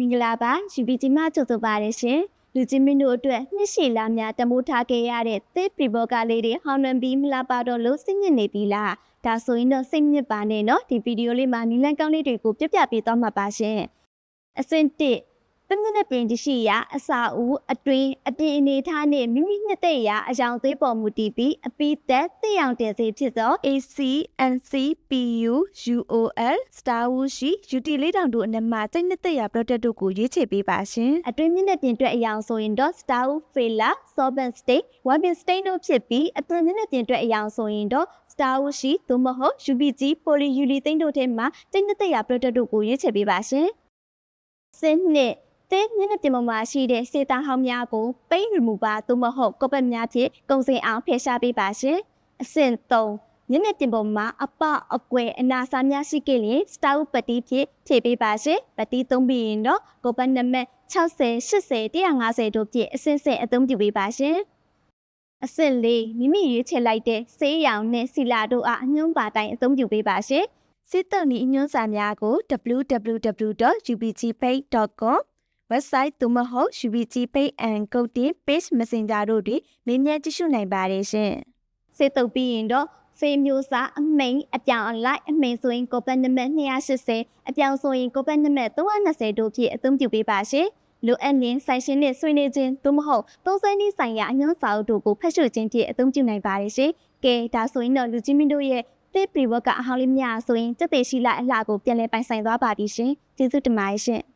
င်္ဂလာပါယူပီကြီးမကြိုဆိုပါရရှင်လူချင်းမင်းတို့အတွက်နှစ်ရှည်လာများတမိုးထားခဲ့ရတဲ့သစ်ပရီဘောကလေးတွေဟောင်းနှံပြီးမလားပါတော့လို့စိတ်ညစ်နေပြီလားဒါဆိုရင်တော့စိတ်ညစ်ပါနဲ့နော်ဒီဗီဒီယိုလေးမှာနီလန်ကောင်းလေးတွေကိုပြပြပေးသွားမှာပါရှင်အဆင့်1 ပင်းနဲ့ပင်တရှိရာအစာဦးအတွင်းအပြင်အနေထားနဲ့မိမိနှစ်သက်ရာအယောင်သေးပေါ်မူတည်ပြီးအပိသက်သိအောင်တင်စေဖြစ်သော ACNCPU UOL Star Wars ရှိ UT လေးတောင်တို့အနက်မှာစိတ်နှစ်သက်ရာ product တို့ကိုရွေးချယ်ပေးပါရှင်။အတွင်းမြင့်တဲ့ပြင်တွက်အယောင်ဆိုရင်တော့ Star Wars Fela Solvent Stain Wiping Stain တို့ဖြစ်ပြီးအတွင်းမြင့်တဲ့ပြင်တွက်အယောင်ဆိုရင်တော့ Star Wars ရှိသို့မဟုတ် UPG Polyurethane တို့ထဲမှာစိတ်နှစ်သက်ရာ product တို့ကိုရွေးချယ်ပေးပါရှင်။စနစ် တဲ့မျက်နှာပြင်ပေါ်မှာရှိတဲ့စေတာဟောင်းများကို paint remover သို့မဟုတ်ကော့ပတ်များဖြင့်ကုံစင်အောင်ဖယ်ရှားပေးပါရှင်။အဆင့်3မျက်နှာပြင်ပေါ်မှာအပအကွယ်အနာစာများရှိခဲ့ရင် star ပတိဖြင့်ဖြည့်ပေးပါရှင်။ပတိသုံးပြီးရင်တော့ကော့ပတ်နံပါတ်60 80 150တို့ဖြင့်အဆင့်ဆင့်အသုံးပြုပေးပါရှင်။အဆင့်၄မိမိရွေးချယ်လိုက်တဲ့ဆေးရောင်နဲ့စီလာတို့အားအညွှန်းပါတိုင်းအသုံးပြုပေးပါရှင်။စစ်တုံဤအညွှန်းစာများကို www.ubgpay.com website သို့မဟုတ် UBG Pay and Code Page Messenger တို့တွင်မင်းမြတ်ကြည့်ရှုနိုင်ပါတယ်ရှင်။စေတုပ်ပြီးရင်တော့ဖေးမျိုးစားအမိန်အပြောင်အလိုက်အမိန်ဆိုရင်ကိုပတ်နံပါတ်280အပြောင်ဆိုရင်ကိုပတ်နံပါတ်320တို့ဖြင့်အသုံးပြုပေးပါရှင်။လိုအပ်ရင်ဆိုင်ရှင်နဲ့ဆွေးနွေးခြင်းသို့မဟုတ်သုံးစွဲနည်းဆိုင်ရာအညွှန်းစာအုပ်တို့ကိုဖတ်ရှုခြင်းဖြင့်အသုံးပြုနိုင်ပါတယ်ရှင်။ကဲဒါဆိုရင်တော့လူကြီးမင်းတို့ရဲ့တစ်ပရီဝတ်ကအဟောင်းလေးများဆိုရင်စက်သေးရှိလိုက်အလှကိုပြန်လည်ပိုင်ဆိုင်သွားပါပြီရှင်။ကျေးဇူးတင်ပါတယ်ရှင်။